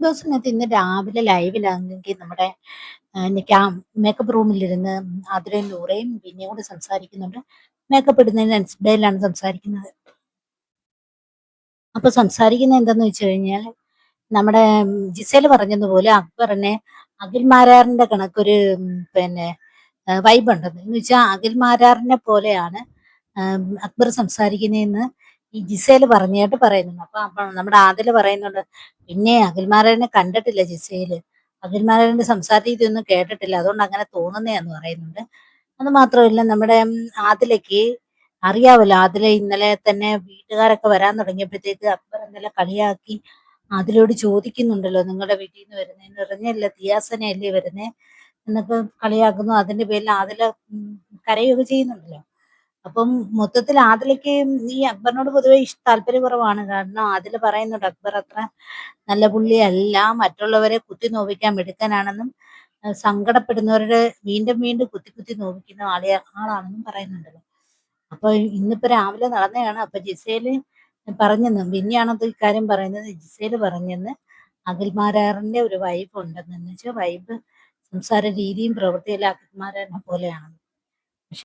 Big ബോസിനകത്ത് ഇന്ന് രാവിലെ ലൈവിലാണെങ്കിൽ നമ്മുടെ മേക്കപ്പ് റൂമിലിരുന്ന് ആതിരയും നൂറയും പിന്നെയും കൂടെ സംസാരിക്കുന്നുണ്ട്. മേക്കപ്പ് ഇടുന്നതിനിടയിലാണ് സംസാരിക്കുന്നത്. അപ്പൊ സംസാരിക്കുന്ന എന്താന്ന് വെച്ച് കഴിഞ്ഞാൽ നമ്മുടെ ജിസേൽ പറഞ്ഞതുപോലെ അക്ബറിനെ അഖിൽമാരാറിന്റെ കണക്കൊരു പിന്നെ വൈബ് ഉണ്ടെന്ന്. വെച്ചാൽ അഖിൽമാരാറിനെ പോലെയാണ് അക്ബർ സംസാരിക്കുന്നതെന്ന് ഈ ജിസേൽ പറഞ്ഞായിട്ട് പറയുന്നുണ്ട്. അപ്പൊ അപ്പൊ നമ്മുടെ ആദിൽ പറയുന്നുണ്ട് പിന്നെ അഖിൽമാരനെ കണ്ടിട്ടില്ല ജിസേൽ. അഖിൽമാരനെ സംസാര രീതി ഒന്നും കേട്ടിട്ടില്ല. അതുകൊണ്ട് അങ്ങനെ തോന്നുന്നേന്ന് പറയുന്നുണ്ട്. അത് മാത്രമല്ല നമ്മുടെ ആദിലയ്ക്ക് അറിയാവല്ലോ ആദില ഇന്നലെ തന്നെ വീട്ടുകാരൊക്കെ വരാൻ തുടങ്ങിയപ്പോഴത്തേക്ക് അക്ബർ ഇന്നലെ കളിയാക്കി ആദിലോട് ചോദിക്കുന്നുണ്ടല്ലോ നിങ്ങളുടെ വീട്ടിൽ നിന്ന് വരുന്നതെന്ന് പറഞ്ഞല്ല തിയാസനയല്ലേ വരുന്നേ? എന്നൊക്കെ കളിയാക്കുന്നു. അതിന്റെ പേരിൽ ആദില കരയൊക്കെ ചെയ്യുന്നുണ്ടല്ലോ. അപ്പം മൊത്തത്തിൽ ആദിലയ്ക്ക് ഈ അക്ബറിനോട് പൊതുവെ താല്പര്യ താല്പര്യക്കുറവാണ്. കാരണം ആദില പറയുന്നുണ്ട് അക്ബർ അത്ര നല്ല പുള്ളിയല്ല. മറ്റുള്ളവരെ കുത്തി നോവിക്കാൻ മിടുക്കനാണെന്നും സങ്കടപ്പെടുന്നവരുടെ വീണ്ടും വീണ്ടും കുത്തി കുത്തി നോവിക്കുന്ന ആളെ ആളാണെന്നും പറയുന്നുണ്ടല്ലോ. അപ്പൊ ഇന്നിപ്പോ രാവിലെ നടന്നതാണ് അപ്പൊ ജിസേൽ പറഞ്ഞെന്ന് പിന്നെയാണത് ഇക്കാര്യം പറയുന്നത്. ജിസേൽ പറഞ്ഞെന്ന് അഖിൽമാരാറിന്റെ ഒരു വൈബ് ഉണ്ടെന്ന്. വെച്ചാൽ വൈബ് സംസാര രീതിയും പ്രവൃത്തിയെല്ലാം അഖിൽമാരാറിനെ പോലെയാണ്.